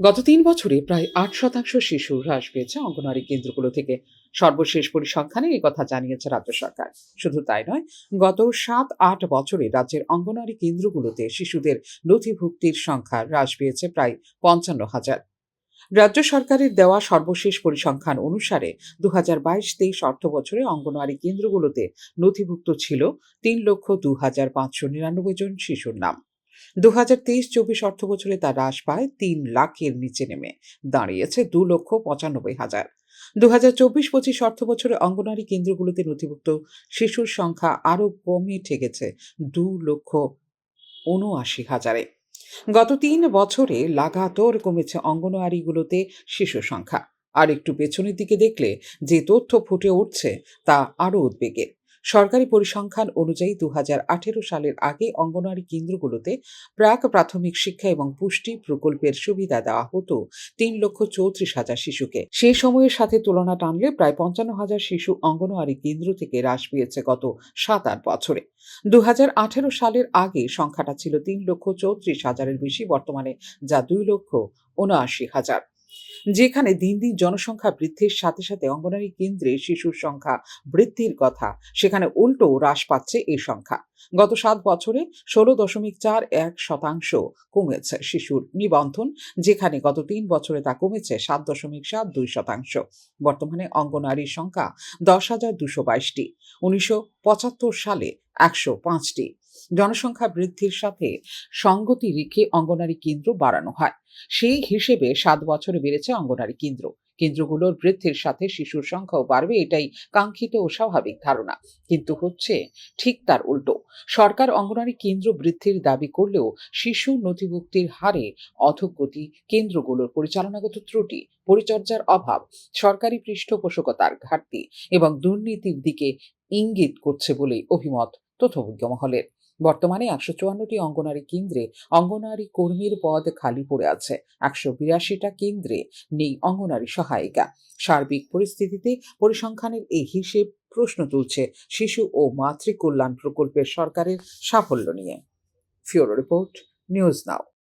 গত তিন বছরে প্রায় আট শতাংশ শিশু হ্রাস পেয়েছে অঙ্গনওয়াড়ি কেন্দ্রগুলো থেকে। সর্বশেষ পরিসংখ্যানে কথা জানিয়েছে রাজ্য সরকার। শুধু তাই নয়, গত সাত আট বছরে রাজ্যের অঙ্গনওয়াড়ি কেন্দ্রগুলোতে শিশুদের নথিভুক্তির সংখ্যা হ্রাস পেয়েছে প্রায় পঞ্চান্ন হাজার। রাজ্য সরকারের দেওয়া সর্বশেষ পরিসংখ্যান অনুসারে দু হাজার বাইশ তেইশ অর্থ বছরে অঙ্গনওয়াড়ি কেন্দ্রগুলোতে নথিভুক্ত ছিল তিন লক্ষ দু হাজার পাঁচশো নিরানব্বই জন শিশুর নাম। দু হাজার তেইশ চব্বিশ অর্থ বছরে তা হ্রাস পায় তিন লাখের নিচে নেমে। দাঁড়িয়েছে দু লক্ষ পঁচানব্বই হাজার। দু হাজার চব্বিশ পঁচিশ অর্থ বছরে অঙ্গনওয়াড়ি কেন্দ্রগুলোতে নথিভুক্ত শিশুর সংখ্যা আরও কমে ঠেকেছে দু লক্ষ উনআশি হাজারে। গত তিন বছরে লাগাতার কমেছে অঙ্গনওয়াড়িগুলোতে শিশু সংখ্যা। আর একটু পেছনের দিকে দেখলে যে তথ্য ফুটে উঠছে তা আরও উদ্বেগের সরকারি পরিসংখ্যান অনুযায়ী দু হাজার আঠেরো সালের আগে অঙ্গনওয়াড়ি কেন্দ্রগুলোতে প্রাক প্রাথমিক শিক্ষা এবং পুষ্টি প্রকল্পের সুবিধা দেওয়া হতো তিন লক্ষ চৌত্রিশ হাজার শিশুকে। সেই সময়ের সাথে তুলনা টানলে প্রায় পঞ্চান্ন হাজার শিশু অঙ্গনওয়াড়ি কেন্দ্র থেকে হ্রাস পেয়েছে গত সাত আট বছরে। দু হাজার আঠেরো সালের আগে সংখ্যাটা ছিল তিন লক্ষ চৌত্রিশ হাজারের বেশি, বর্তমানে যা দুই লক্ষ উনআশি হাজার। যেখানে দিন দিন জনসংখ্যা বৃদ্ধির সাথে সাথে অঙ্গনারী কেন্দ্রে শিশুর সংখ্যা বৃদ্ধির কথা, সেখানে উল্টো হ্রাস পাচ্ছে এই সংখ্যা। গত সাত বছরে ষোলো দশমিক চার এক শতাংশ কমেছে শিশুর নিবন্ধন, যেখানে গত তিন বছরে তা কমেছে সাত দশমিক সাত দুই শতাংশ। বর্তমানে অঙ্গনারীর সংখ্যা দশ হাজার দুশো বাইশটি, উনিশশো পঁচাত্তর সালে একশো পাঁচটি। জনসংখ্যা বৃদ্ধির সাথে সঙ্গতি রেখে অঙ্গনারী কেন্দ্র বাড়ানো হয়। সেই হিসেবে সাত বছরে বেড়েছে অঙ্গনারী কেন্দ্র। কেন্দ্রগুলোর বৃদ্ধির সাথে শিশুর সংখ্যাও বাড়বে এটাই কাঙ্ক্ষিত ও স্বাভাবিক ধারণা। কিন্তু হচ্ছে ঠিক তার উল্টো। সরকার অঙ্গনারী কেন্দ্র বৃদ্ধির দাবি করলেও শিশু নথিভুক্তির হারে অধোগতি কেন্দ্রগুলোর পরিচালনাগত ত্রুটি, পরিচর্যার অভাব, সরকারি পৃষ্ঠপোষকতার ঘাটতি এবং দুর্নীতির দিকে ইঙ্গিত করছে বলেই অভিমত তথ্যবিজ্ঞ মহলের। বর্তমানে একশো চুয়ান্নটি অঙ্গনারী কেন্দ্রে অঙ্গনারী কর্মীর পদ খালি পড়ে আছে। একশো বিরাশিটা কেন্দ্রে নেই অঙ্গনারী সহায়িকা। সার্বিক পরিস্থিতিতে পরিসংখ্যানের এই হিসেব প্রশ্ন তুলছে শিশু ও মাতৃ কল্যাণ প্রকল্পের সরকারের সাফল্য নিয়ে। ফিওরো রিপোর্ট, নিউজ নাও।